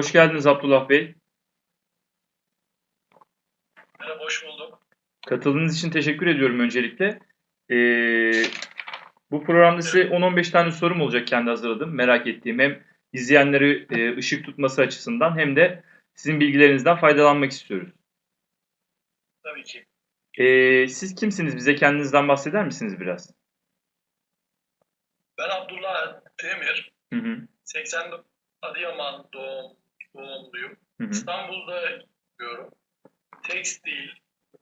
Hoş geldiniz Abdullah Bey. Merhaba, hoş bulduk. Katıldığınız için teşekkür ediyorum öncelikle. Ee, bu programda size 10-15 tane sorum olacak kendi hazırladım. Merak ettiğim hem izleyenleri e, ışık tutması açısından hem de sizin bilgilerinizden faydalanmak istiyoruz. Tabii ki. Ee, siz kimsiniz? Bize kendinizden bahseder misiniz biraz? Ben Abdullah Demir. Hı hı, 80 Adıyaman doğum, doğumluyum. hı hı. İstanbul'da yaşıyorum. Tekstil,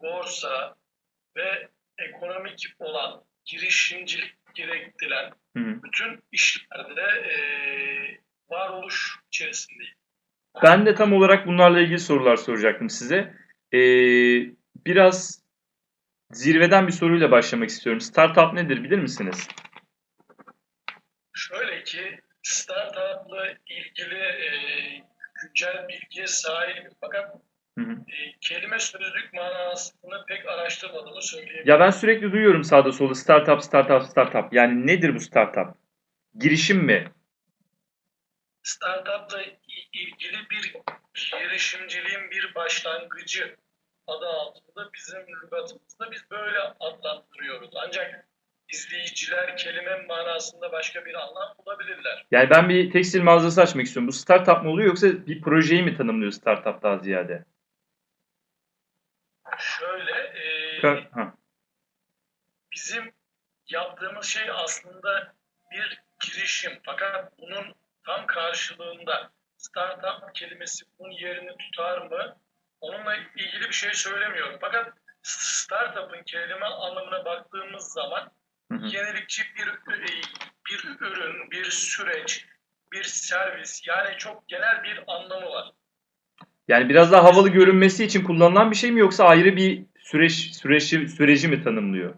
borsa ve ekonomik olan girişimcilik gerektiren hı hı. bütün işlerde eee varoluş içerisindeyim. Ben de tam olarak bunlarla ilgili sorular soracaktım size. Ee, biraz zirveden bir soruyla başlamak istiyorum. Startup nedir bilir misiniz? Şöyle ki startup'la ilgili eee, güncel bilgiye sahibim. Fakat Hı hı. eee, kelime sözlük manasını pek araştırmadığımı söyleyeyim. Ya ben sürekli duyuyorum sağda solda startup, startup, startup. Yani nedir bu startup? Girişim mi? Startup'la ilgili bir girişimciliğin bir başlangıcı adı altında bizim lügatımızda biz böyle adlandırıyoruz. Ancak izleyiciler kelime manasında başka bir anlam bulabilirler. Yani ben bir tekstil mağazası açmak istiyorum. Bu startup mı oluyor yoksa bir projeyi mi tanımlıyor startup daha ziyade? Şöyle e, Ka- ha. bizim yaptığımız şey aslında bir girişim. Fakat bunun tam karşılığında startup kelimesi bunun yerini tutar mı? Onunla ilgili bir şey söylemiyorum. Fakat startup'ın kelime anlamına baktığımız zaman Hı hı. yenilikçi bir bir ürün, bir süreç, bir servis yani çok genel bir anlamı var. Yani biraz daha havalı görünmesi için kullanılan bir şey mi yoksa ayrı bir süreç süreci süreci mi tanımlıyor?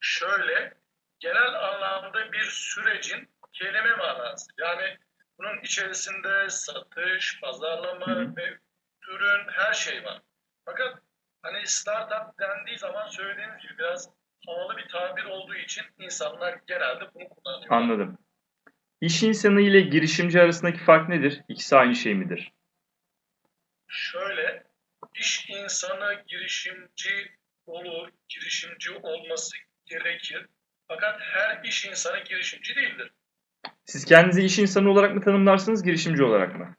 şöyle genel anlamda bir sürecin kelime manası. Yani bunun içerisinde satış, pazarlama Hı hı. ve ürün her şey var. Fakat hani startup dendiği zaman söylediğiniz gibi biraz havalı bir tabir olduğu için insanlar genelde bunu kullanıyor. Anladım. İş insanı ile girişimci arasındaki fark nedir? İkisi aynı şey midir? Şöyle iş insanı girişimci olur, girişimci olması gerekir. Fakat her iş insanı girişimci değildir. Siz kendinizi iş insanı olarak mı tanımlarsınız, girişimci olarak mı?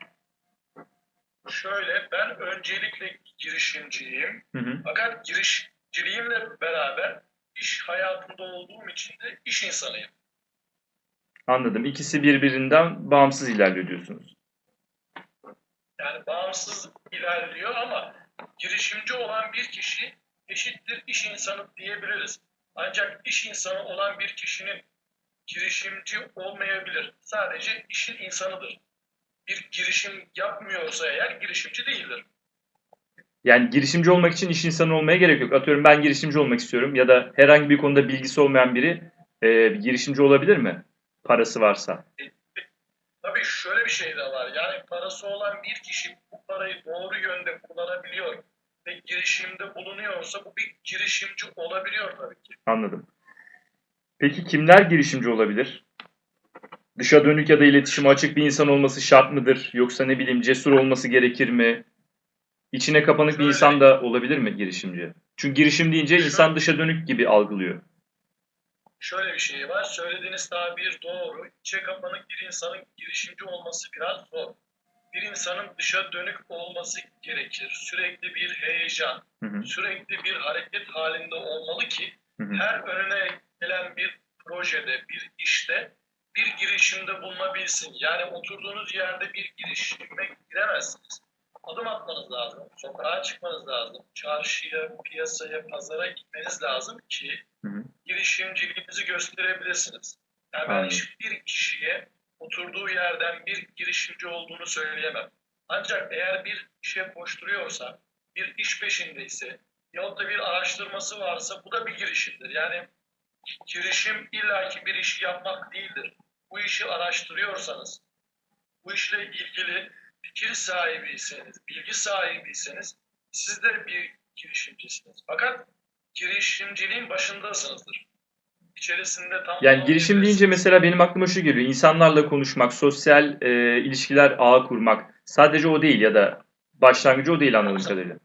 Şöyle ben öncelikle girişimciyim. Hı hı. Fakat girişimciliğimle beraber iş hayatında olduğum için de iş insanıyım. Anladım. İkisi birbirinden bağımsız ilerliyor diyorsunuz. Yani bağımsız ilerliyor ama girişimci olan bir kişi eşittir iş insanı diyebiliriz. Ancak iş insanı olan bir kişinin girişimci olmayabilir. Sadece işin insanıdır. Bir girişim yapmıyorsa eğer girişimci değildir. Yani girişimci olmak için iş insanı olmaya gerek yok. Atıyorum ben girişimci olmak istiyorum ya da herhangi bir konuda bilgisi olmayan biri e, girişimci olabilir mi? Parası varsa. Tabii şöyle bir şey de var. Yani parası olan bir kişi bu parayı doğru yönde kullanabiliyor ve girişimde bulunuyorsa bu bir girişimci olabiliyor tabii ki. Anladım. Peki kimler girişimci olabilir? Dışa dönük ya da iletişime açık bir insan olması şart mıdır? Yoksa ne bileyim cesur olması gerekir mi? İçine kapanık bir insan da olabilir mi girişimci? Çünkü girişim deyince insan dışa dönük gibi algılıyor. Şöyle bir şey var. Söylediğiniz tabir doğru. İçe kapanık bir insanın girişimci olması biraz zor. Bir insanın dışa dönük olması gerekir. Sürekli bir heyecan, Hı hı, sürekli bir hareket halinde olmalı ki hı hı. her önüne gelen bir projede, bir işte bir girişimde bulunabilsin. Yani oturduğunuz yerde bir girişime giremezsiniz. Adım atmanız lazım. Sokağa çıkmanız lazım. Çarşıya, piyasaya, pazara gitmeniz lazım ki Hı hı. girişimciliğinizi gösterebilirsiniz. Yani ben Anladım. hiçbir kişiye oturduğu yerden bir girişimci olduğunu söyleyemem. Ancak eğer bir işe koşturuyorsa, bir iş peşindeyse yahut da bir araştırması varsa bu da bir girişimdir. Yani girişim illaki bir işi yapmak değildir. Bu işi araştırıyorsanız, bu işle ilgili fikir sahibiyseniz, bilgi sahibiyseniz siz de bir girişimcisiniz. Fakat girişimciliğin başındasınızdır. İçerisinde tam Yani girişim deyince mesela benim aklıma şu geliyor. İnsanlarla konuşmak, sosyal e, ilişkiler ağı kurmak, Sadece o değil ya da başlangıcı o değil anladığım kadarıyla.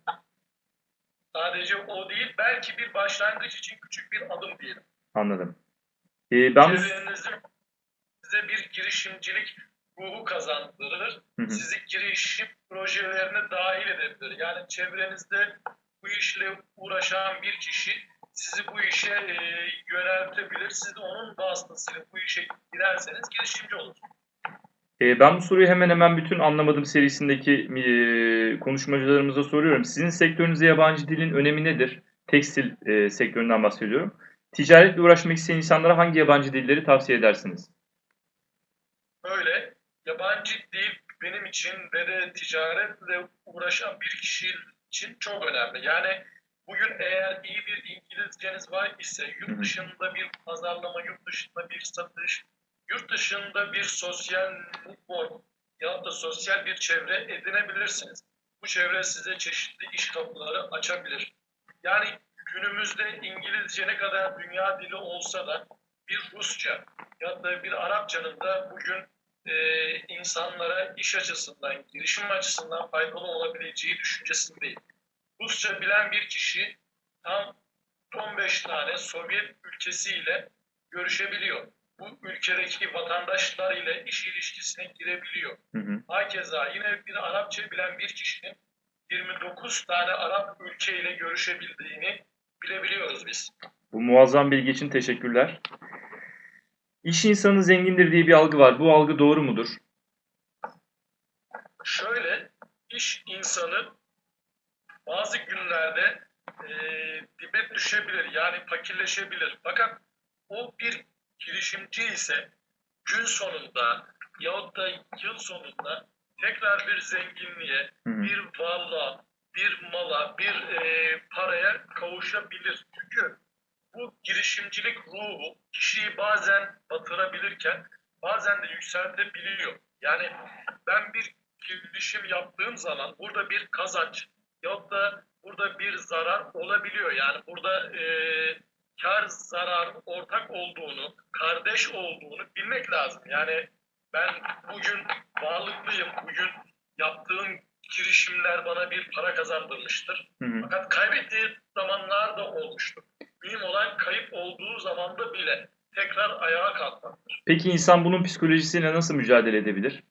Sadece o değil, belki bir başlangıç için küçük bir adım diyelim. Anladım. Ee, ben. Çevrenizde size bir girişimcilik ruhu kazandırır. Hı hı. Sizi girişim projelerine dahil edebilir. Yani çevrenizde bu işle uğraşan bir kişi sizi bu işe e, yöneltebilir. Siz de onun vasıtasıyla bu işe girerseniz girişimci olursunuz. Ee, ben bu soruyu hemen hemen bütün Anlamadım serisindeki e, konuşmacılarımıza soruyorum. Sizin sektörünüzde yabancı dilin önemi nedir? Tekstil e, sektöründen bahsediyorum. Ticaretle uğraşmak isteyen insanlara hangi yabancı dilleri tavsiye edersiniz? Böyle yabancı dil benim için ve de ticaretle uğraşan bir kişi için çok önemli. Yani bugün eğer iyi bir İngilizceniz var ise yurt dışında bir pazarlama, yurt dışında bir satış, yurt dışında bir sosyal network ya da sosyal bir çevre edinebilirsiniz. Bu çevre size çeşitli iş kapıları açabilir. Yani günümüzde İngilizce ne kadar dünya dili olsa da bir Rusça ya da bir Arapçanın da bugün e, insanlara iş açısından, girişim açısından faydalı olabileceği düşüncesindeyim. Rusça bilen bir kişi tam 15 tane Sovyet ülkesiyle görüşebiliyor. Bu ülkedeki vatandaşlar ile iş ilişkisine girebiliyor. Hı hı. Hakeza yine bir Arapça bilen bir kişinin 29 tane Arap ülkeyle görüşebildiğini bilebiliyoruz biz. Bu muazzam bilgi için teşekkürler. İş insanı zengindir diye bir algı var. Bu algı doğru mudur? Şöyle, iş insanı bazı günlerde e, dibe düşebilir, yani fakirleşebilir. Fakat o bir girişimci ise gün sonunda yahut da yıl sonunda tekrar bir zenginliğe, Hı hı. bir varlığa, bir mala, bir e, paraya kavuşabilir. Çünkü bu girişimcilik ruhu kişiyi bazen batırabilirken bazen de yükseltebiliyor. Yani ben bir girişim yaptığım zaman burada bir kazanç yahut da burada bir zarar olabiliyor. Yani burada e, kar zarar ortak olduğunu, kardeş olduğunu bilmek lazım. Yani ben bugün varlıklıyım, bugün yaptığım girişimler bana bir para kazandırmıştır. Hı hı. Fakat kaybettiği zamanlar da olmuştur. Mühim olan kayıp olduğu zamanda bile tekrar ayağa kalkmaktır. Peki insan bunun psikolojisiyle nasıl mücadele edebilir?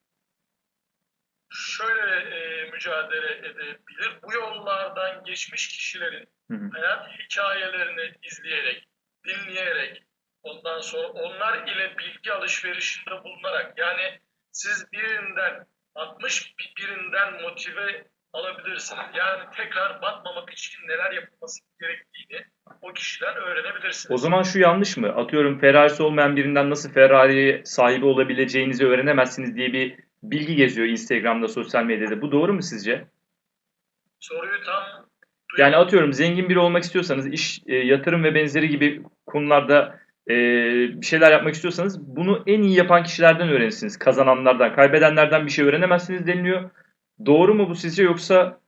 Şöyle e, mücadele edebilir. Bu yollardan geçmiş kişilerin Hı hı. hayat hikayelerini izleyerek, dinleyerek, ondan sonra onlar ile bilgi alışverişinde bulunarak yani siz birinden 60 birinden motive alabilirsiniz. Yani tekrar batmamak için neler yapılması gerektiğini o kişiden öğrenebilirsiniz. O zaman şu yanlış mı? Atıyorum Ferrari'si olmayan birinden nasıl Ferrari sahibi olabileceğinizi öğrenemezsiniz diye bir bilgi geziyor Instagram'da, sosyal medyada. Bu doğru mu sizce? Soruyu tam Yani atıyorum zengin biri olmak istiyorsanız, iş, e, yatırım ve benzeri gibi konularda e, bir şeyler yapmak istiyorsanız bunu en iyi yapan kişilerden öğrenirsiniz. Kazananlardan, kaybedenlerden bir şey öğrenemezsiniz deniliyor. Doğru mu bu sizce yoksa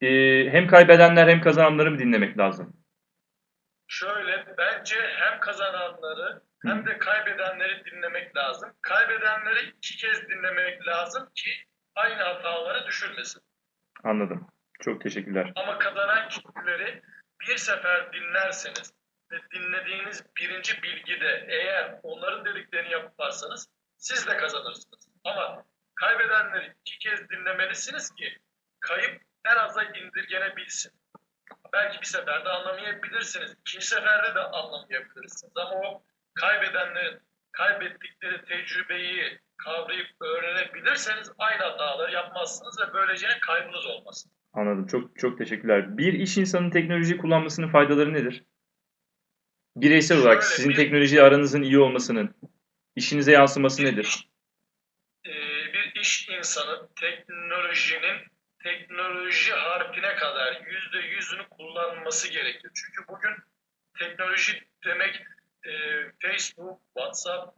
e, hem kaybedenler hem kazananları mı dinlemek lazım? Şöyle bence hem kazananları hem de kaybedenleri dinlemek lazım. Kaybedenleri iki kez dinlemek lazım ki aynı hatalara düşürmesin. Anladım. Çok teşekkürler. Ama kazanan kişileri bir sefer dinlerseniz ve dinlediğiniz birinci bilgide eğer onların dediklerini yaparsanız siz de kazanırsınız. Ama kaybedenleri iki kez dinlemelisiniz ki kayıp en aza indirgenebilsin. Belki bir seferde anlamayabilirsiniz. ikinci seferde de anlamayabilirsiniz. Ama o kaybedenlerin kaybettikleri tecrübeyi kavrayıp öğrenebilirseniz aynı hataları yapmazsınız ve böylece kaybınız olmaz. Anladım. Çok çok teşekkürler. Bir iş insanının teknolojiyi kullanmasının faydaları nedir? Bireysel olarak Şöyle, sizin bir- teknolojiyle aranızın iyi olmasının işinize yansıması nedir? İş insanı teknolojinin teknoloji harfine kadar yüzde yüzünü kullanması gerekiyor. Çünkü bugün teknoloji demek e, Facebook, WhatsApp.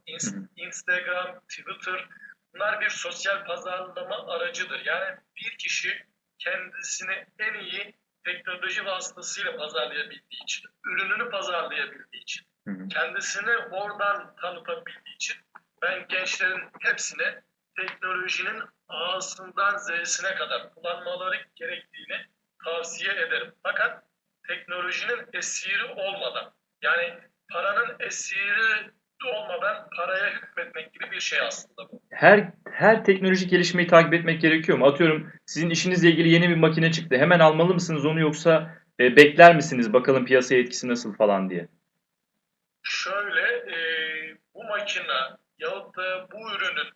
Instagram, Twitter bunlar bir sosyal pazarlama aracıdır. Yani bir kişi kendisini en iyi teknoloji vasıtasıyla pazarlayabildiği için, ürününü pazarlayabildiği için, kendisini oradan tanıtabildiği için ben gençlerin hepsine teknolojinin A'sından Z'sine kadar kullanmaları gerektiğini tavsiye ederim. Fakat teknolojinin esiri olmadan yani paranın esiri olmadan paraya hükmetmek gibi bir şey aslında bu. Her her teknolojik gelişmeyi takip etmek gerekiyor mu? Atıyorum sizin işinizle ilgili yeni bir makine çıktı. Hemen almalı mısınız onu yoksa e, bekler misiniz bakalım piyasaya etkisi nasıl falan diye? Şöyle e, bu makine yahut da bu ürünün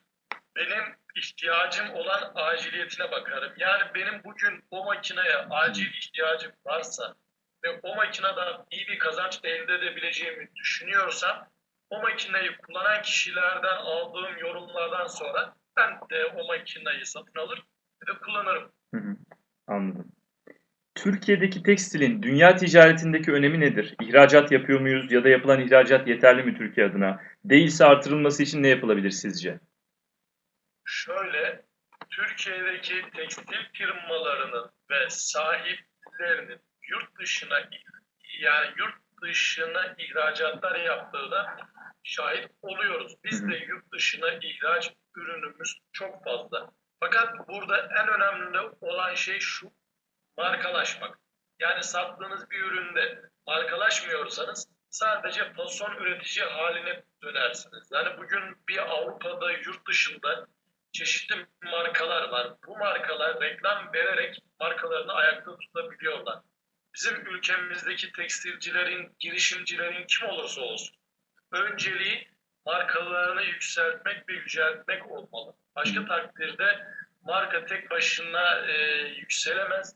benim ihtiyacım olan aciliyetine bakarım. Yani benim bugün o makineye acil ihtiyacım varsa ve o makineden iyi bir kazanç elde edebileceğimi düşünüyorsam o makineyi kullanan kişilerden aldığım yorumlardan sonra ben de o makineyi satın alır ve kullanırım. Hı hı, anladım. Türkiye'deki tekstilin dünya ticaretindeki önemi nedir? İhracat yapıyor muyuz ya da yapılan ihracat yeterli mi Türkiye adına? Değilse artırılması için ne yapılabilir sizce? Şöyle, Türkiye'deki tekstil firmalarının ve sahiplerinin yurt dışına yani yurt dışına ihracatlar yaptığına şahit oluyoruz. Biz de yurt dışına ihraç ürünümüz çok fazla. Fakat burada en önemli olan şey şu, markalaşmak. Yani sattığınız bir üründe markalaşmıyorsanız sadece fason üretici haline dönersiniz. Yani bugün bir Avrupa'da, yurt dışında çeşitli markalar var. Bu markalar reklam vererek markalarını ayakta tutabiliyorlar. Bizim ülkemizdeki tekstilcilerin, girişimcilerin kim olursa olsun önceliği markalarını yükseltmek ve yüceltmek olmalı. Başka takdirde marka tek başına e, yükselemez,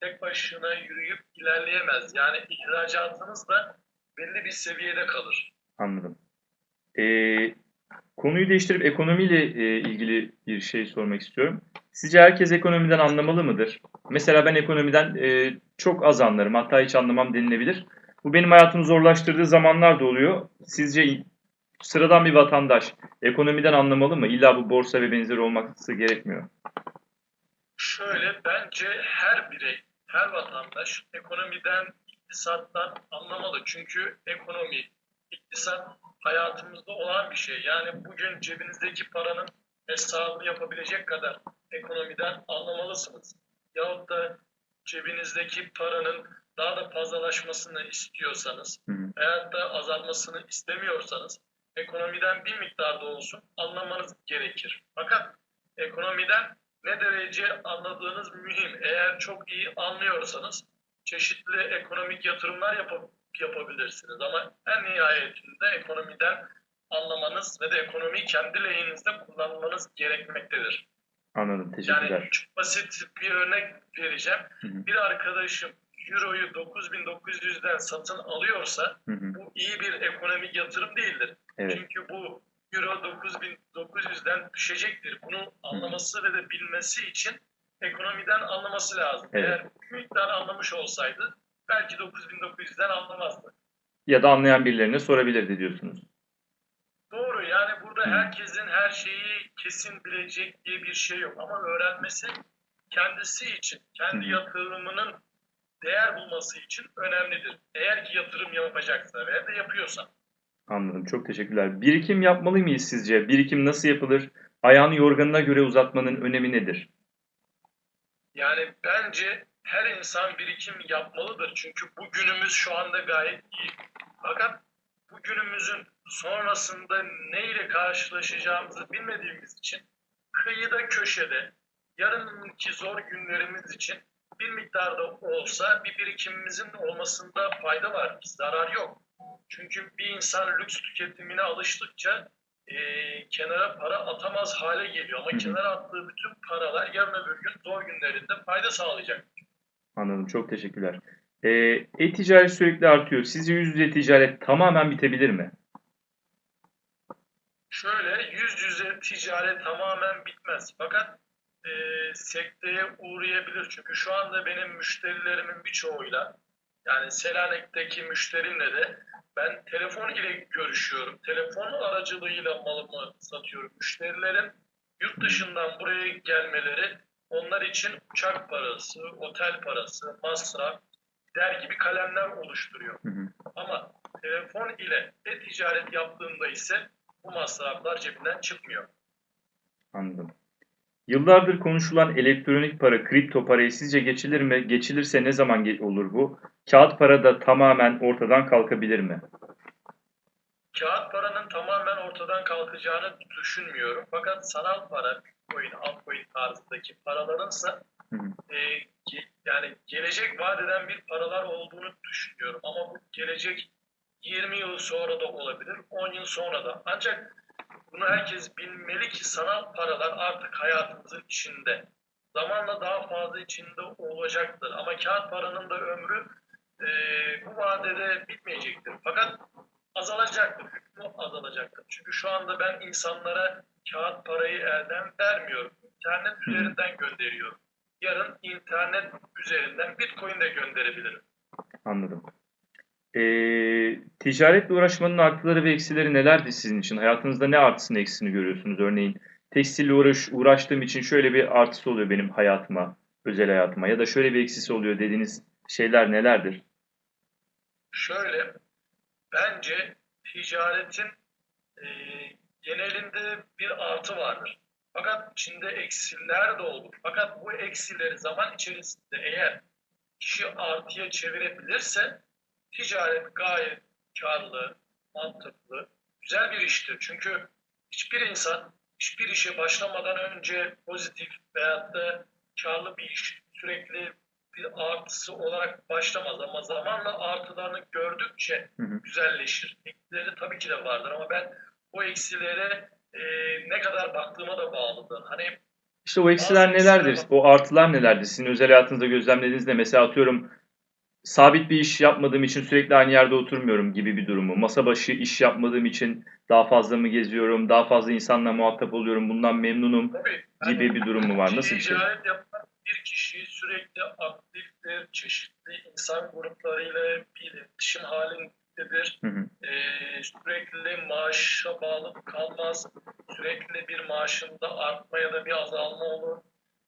tek başına yürüyüp ilerleyemez. Yani ihracatınız da belli bir seviyede kalır. Anladım. Ee, konuyu değiştirip ekonomiyle e, ilgili bir şey sormak istiyorum. Sizce herkes ekonomiden anlamalı mıdır? Mesela ben ekonomiden e, çok az anlarım, hatta hiç anlamam denilebilir. Bu benim hayatımı zorlaştırdığı zamanlar da oluyor. Sizce sıradan bir vatandaş ekonomiden anlamalı mı? İlla bu borsa ve benzeri olması gerekmiyor. Şöyle bence her birey, her vatandaş ekonomiden, iktisattan anlamalı. Çünkü ekonomi, iktisat hayatımızda olan bir şey. Yani bugün cebinizdeki paranın hesabını yapabilecek kadar ekonomiden anlamalısınız. Yahut da cebinizdeki paranın daha da fazlalaşmasını istiyorsanız, veyahut da azalmasını istemiyorsanız ekonomiden bir miktarda olsun anlamanız gerekir. Fakat ekonomiden ne derece anladığınız mühim. Eğer çok iyi anlıyorsanız çeşitli ekonomik yatırımlar yap- yapabilirsiniz. Ama en nihayetinde ekonomiden anlamanız ve de ekonomiyi kendi lehinizde kullanmanız gerekmektedir. Anladım, teşekkürler. Yani çok basit bir örnek vereceğim. Hı hı, Bir arkadaşım Euro'yu 9900'den satın alıyorsa hı hı. bu iyi bir ekonomik yatırım değildir. Evet, Çünkü bu Euro 9900'den düşecektir. Bunu anlaması ve de bilmesi için ekonomiden anlaması lazım. Evet. Eğer bir miktar anlamış olsaydı belki 9900'den anlamazdı. ya da anlayan birilerine sorabilirdi diyorsunuz. Doğru yani burada Hı. herkesin her şeyi kesin bilecek diye bir şey yok. Ama öğrenmesi kendisi için, kendi yatırımının değer bulması için önemlidir. Eğer ki yatırım yapacaksa veya da yapıyorsa. Anladım, çok teşekkürler. Birikim yapmalı mıyız sizce? Birikim nasıl yapılır? Ayağını yorganına göre uzatmanın önemi nedir? Yani bence her insan birikim yapmalıdır. Çünkü bugünümüz şu anda gayet iyi. Fakat bugünümüzün sonrasında neyle karşılaşacağımızı bilmediğimiz için kıyıda köşede yarınki zor günlerimiz için bir miktarda olsa bir birikimimizin olmasında fayda var. Zarar yok. Çünkü bir insan lüks tüketimine alıştıkça e, kenara para atamaz hale geliyor. Ama kenara attığı bütün paralar yarın öbür gün zor günlerinde fayda sağlayacak. Anladım, çok teşekkürler. Ee, e-ticaret sürekli artıyor. Sizce yüz yüze ticaret tamamen bitebilir mi? Şöyle yüz yüze ticaret tamamen bitmez. Fakat e, sekteye uğrayabilir. Çünkü şu anda benim müşterilerimin birçoğuyla yani Selanik'teki müşterimle de ben telefon ile görüşüyorum. Telefon aracılığıyla malımı satıyorum. Müşterilerin yurt dışından buraya gelmeleri onlar için uçak parası, otel parası, masraf, der gibi kalemler oluşturuyor. Hı hı. Ama telefon ile e-ticaret yaptığında ise bu masraflar cebinden çıkmıyor. Anladım. Yıllardır konuşulan elektronik para, kripto parayı sizce geçilir mi? Geçilirse ne zaman olur bu? Kağıt para da tamamen ortadan kalkabilir mi? Kağıt paranın tamamen ortadan kalkacağını düşünmüyorum. Fakat sanal para, Bitcoin, altcoin tarzındaki paralarınsa Hı hı. e, ge- yani gelecek vaat eden bir paralar olduğunu düşünüyorum. Ama bu gelecek 20 yıl sonra da olabilir, 10 yıl sonra da. Ancak bunu herkes bilmeli ki sanal paralar artık hayatımızın içinde. Zamanla daha fazla içinde olacaktır. Ama kağıt paranın da ömrü e, bu vadede bitmeyecektir. Fakat azalacaktır, hükmü azalacaktır. Çünkü şu anda ben insanlara kağıt parayı elden vermiyorum. İnternet Hı. üzerinden gönderiyorum. Yarın internet üzerinden Bitcoin de gönderebilirim. Anladım. Ee, ticaretle uğraşmanın artıları ve eksileri nelerdi sizin için? Hayatınızda ne artısını eksisini görüyorsunuz? Örneğin tekstille uğraş, uğraştığım için şöyle bir artısı oluyor benim hayatıma, özel hayatıma ya da şöyle bir eksisi oluyor dediğiniz şeyler nelerdir? Şöyle, bence ticaretin e, genelinde bir artı vardır. Fakat içinde eksiler de olur. Fakat bu eksileri zaman içerisinde eğer kişi artıya çevirebilirse ticaret gayet karlı, mantıklı, güzel bir iştir. Çünkü hiçbir insan hiçbir işe başlamadan önce pozitif veyahut da karlı bir iş sürekli bir artısı olarak başlamaz ama zamanla artılarını gördükçe Hı hı. güzelleşir. Eksileri tabii ki de vardır ama ben o eksilere e, ne kadar baktığıma da bağlıdır. Hani İşte o eksiler nelerdir? O artılar nelerdir? Sizin özel hayatınızda gözlemlediğinizde mesela atıyorum sabit bir iş yapmadığım için sürekli aynı yerde oturmuyorum gibi bir durumu. Masa başı iş yapmadığım için daha fazla mı geziyorum, daha fazla insanla muhatap oluyorum, bundan memnunum tabii gibi bir durum mu var? Nasıl bir şey? Ticaret yapan bir kişi sürekli aktiftir, çeşitli insan gruplarıyla bir iletişim halindedir. Hı hı. Ee, sürekli maaşa bağlı kalmaz. Sürekli bir maaşında artma ya da bir azalma olur.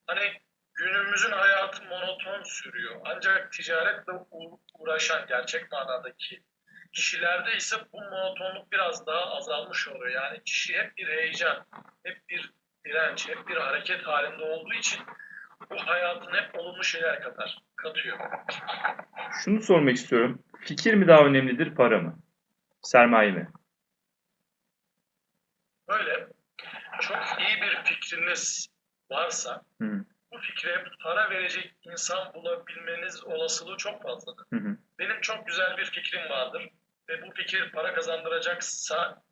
Hani günümüzün hayatı monoton sürüyor. Ancak ticaretle uğraşan gerçek manadaki kişilerde ise bu monotonluk biraz daha azalmış oluyor. Yani kişi hep bir heyecan, hep bir direnç, hep bir hareket halinde olduğu için bu hayatın hep olumlu şeyler katar, katıyor. Şunu sormak istiyorum. Fikir mi daha önemlidir, para mı? Sermaye mi? Böyle çok iyi bir fikriniz varsa Hı bu fikre para verecek insan bulabilmeniz olasılığı çok fazladır. Hı hı. Benim çok güzel bir fikrim vardır ve bu fikir para kazandıracaksa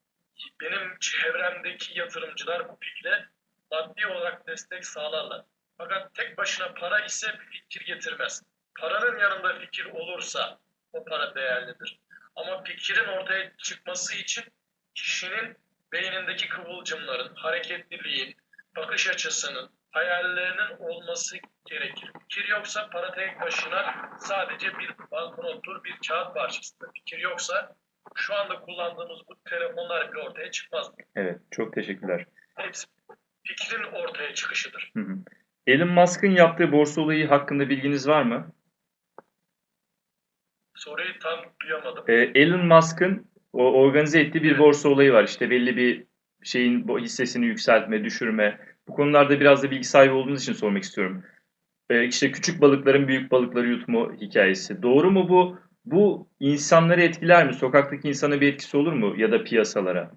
benim çevremdeki yatırımcılar bu fikre maddi olarak destek sağlarlar. Fakat tek başına para ise bir fikir getirmez. Paranın yanında fikir olursa o para değerlidir. Ama fikrin ortaya çıkması için kişinin beynindeki kıvılcımların, hareketliliğin, bakış açısının, hayallerinin olması gerekir. Fikir yoksa para tek başına sadece bir banknottur, bir kağıt parçasıdır. Fikir yoksa şu anda kullandığımız bu telefonlar bile ortaya çıkmaz. Evet, çok teşekkürler. Hepsi fikrin ortaya çıkışıdır. Hı hı. Elon Musk'ın yaptığı borsa olayı hakkında bilginiz var mı? Soruyu tam duyamadım. Ee, Elon Musk'ın o organize ettiği bir Evet. borsa olayı var. İşte belli bir şeyin bu hissesini yükseltme, düşürme. Bu konularda biraz da bilgi sahibi olduğunuz için sormak istiyorum. Ee, işte küçük balıkların büyük balıkları yutma hikayesi. Doğru mu bu? Bu insanları etkiler mi? Sokaktaki insana bir etkisi olur mu? Ya da piyasalara?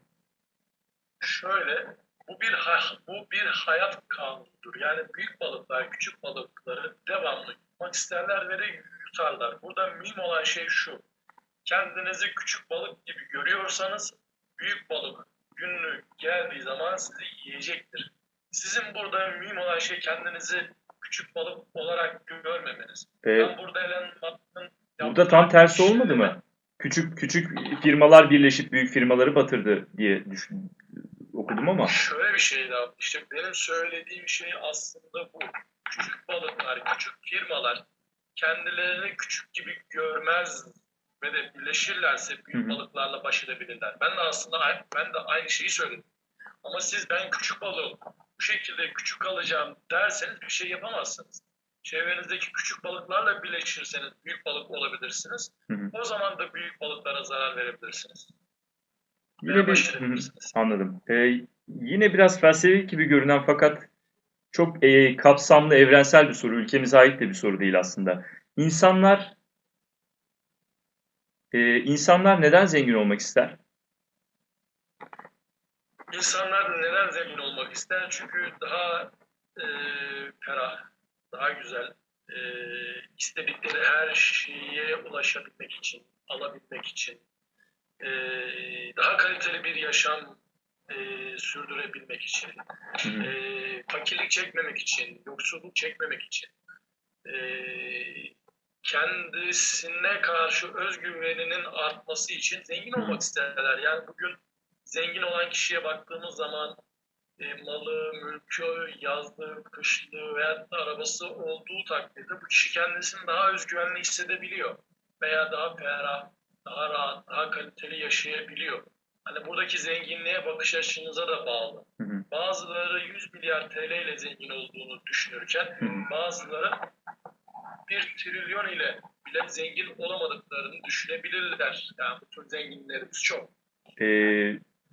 Şöyle, bu bir bu bir hayat kanunudur. Yani büyük balıklar küçük balıkları devamlı yutmak isterler ve de yutarlar. Burada mühim olan şey şu. Kendinizi küçük balık gibi görüyorsanız büyük balık günlük geldiği zaman sizi yiyecektir. Sizin burada mühim olan şey kendinizi küçük balık olarak görmemeniz. Ee, Ben burada Elon Musk'ın burada tam tersi olmadı mı? Küçük küçük firmalar birleşip büyük firmaları batırdı diye düşün, okudum ama. Şöyle bir şey daha. İşte benim söylediğim şey aslında bu. Küçük balıklar, küçük firmalar kendilerini küçük gibi görmez ve de birleşirlerse büyük balıklarla baş edebilirler. Ben de aslında ben de aynı şeyi söyledim. Ama siz ben küçük balığım, bu şekilde küçük alacağım derseniz bir şey yapamazsınız. Çevrenizdeki küçük balıklarla birleşirseniz büyük balık olabilirsiniz. Hı hı. O zaman da büyük balıklara zarar verebilirsiniz. Yine bir başarabilirsiniz. Hı hı, anladım. Ee, yine biraz felsefi gibi görünen fakat çok e, kapsamlı, evrensel bir soru. Ülkemize ait de bir soru değil aslında. İnsanlar e, insanlar neden zengin olmak ister? İnsanlar neden zengin olmak ister? Çünkü daha e, ferah, daha güzel, e, istedikleri her şeye ulaşabilmek için, alabilmek için, e, daha kaliteli bir yaşam e, sürdürebilmek için, Hı hı, e, fakirlik çekmemek için, yoksulluk çekmemek için, e, kendisine karşı özgüveninin artması için zengin Hı olmak isterler. Yani bugün zengin olan kişiye baktığımız zaman e, malı, mülkü, yazlığı, kışlığı veya da arabası olduğu takdirde bu kişi kendisini daha özgüvenli hissedebiliyor. Veya daha ferah, daha rahat, daha kaliteli yaşayabiliyor. Hani buradaki zenginliğe bakış açınıza da bağlı. hı hı, Bazıları 100 milyar TL ile zengin olduğunu düşünürken hı hı. bazıları 1 trilyon ile bile zengin olamadıklarını düşünebilirler. Yani bu tür zenginlerimiz çok. Ee,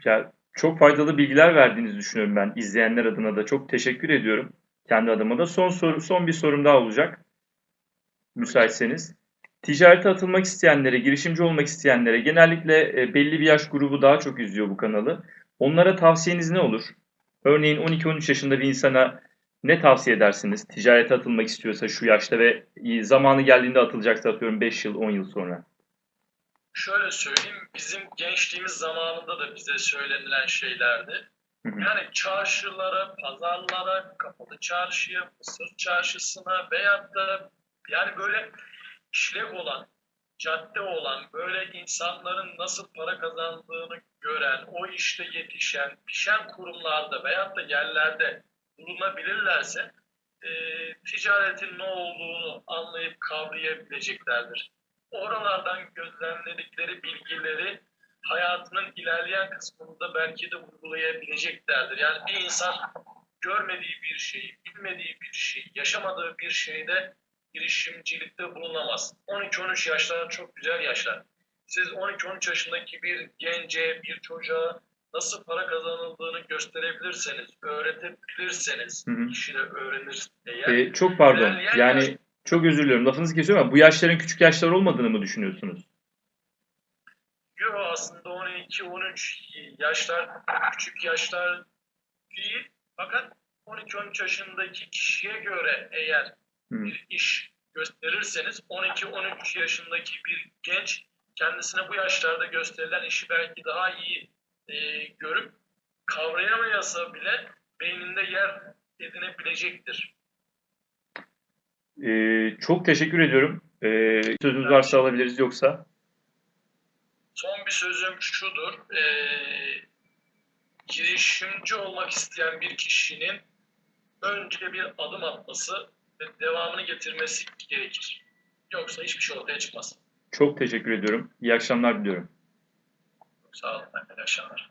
ya çok faydalı bilgiler verdiğinizi düşünüyorum ben izleyenler adına da çok teşekkür ediyorum. Kendi adıma da son soru son bir sorum daha olacak. Müsaitseniz. Ticarete atılmak isteyenlere, girişimci olmak isteyenlere genellikle e, belli bir yaş grubu daha çok izliyor bu kanalı. Onlara tavsiyeniz ne olur? Örneğin 12-13 yaşında bir insana ne tavsiye edersiniz? Ticarete atılmak istiyorsa şu yaşta ve e, zamanı geldiğinde atılacaksa atıyorum 5 yıl, 10 yıl sonra. Şöyle söyleyeyim, bizim gençliğimiz zamanında da bize söylenilen şeylerdi. Yani çarşılara, pazarlara, kapalı çarşıya, Mısır çarşısına veyahut da yani böyle işlev olan, cadde olan, böyle insanların nasıl para kazandığını gören, o işte yetişen, pişen kurumlarda veyahut da yerlerde bulunabilirlerse e, ticaretin ne olduğunu anlayıp kavrayabileceklerdir. Oralardan gözlemledikleri bilgileri hayatının ilerleyen kısmında belki de uygulayabileceklerdir. Yani bir insan görmediği bir şeyi, bilmediği bir şeyi, yaşamadığı bir şeyde girişimcilikte bulunamaz. 12-13 yaşlar çok güzel yaşlar. Siz 12-13 yaşındaki bir gence, bir çocuğa nasıl para kazanıldığını gösterebilirseniz, öğretebilirseniz, hı hı. kişi de öğrenir eğer. Ee, çok pardon. Yani yaş- çok özür diliyorum. Lafınızı kesiyorum ama bu yaşların küçük yaşlar olmadığını mı düşünüyorsunuz? Yo aslında 12-13 yaşlar küçük yaşlar değil. Fakat 12-13 yaşındaki kişiye göre eğer. Bir iş gösterirseniz 12-13 yaşındaki bir genç kendisine bu yaşlarda gösterilen işi belki daha iyi e, görüp kavrayamayasa bile beyninde yer edinebilecektir. Ee, çok teşekkür ediyorum. Ee, sözünüz varsa alabiliriz yoksa. Son bir sözüm şudur. E, girişimci olmak isteyen bir kişinin önce bir adım atması devamını getirmesi gerekir. Yoksa hiçbir şey ortaya çıkmaz. Çok teşekkür ediyorum. İyi akşamlar diliyorum. Sağ olun. İyi akşamlar.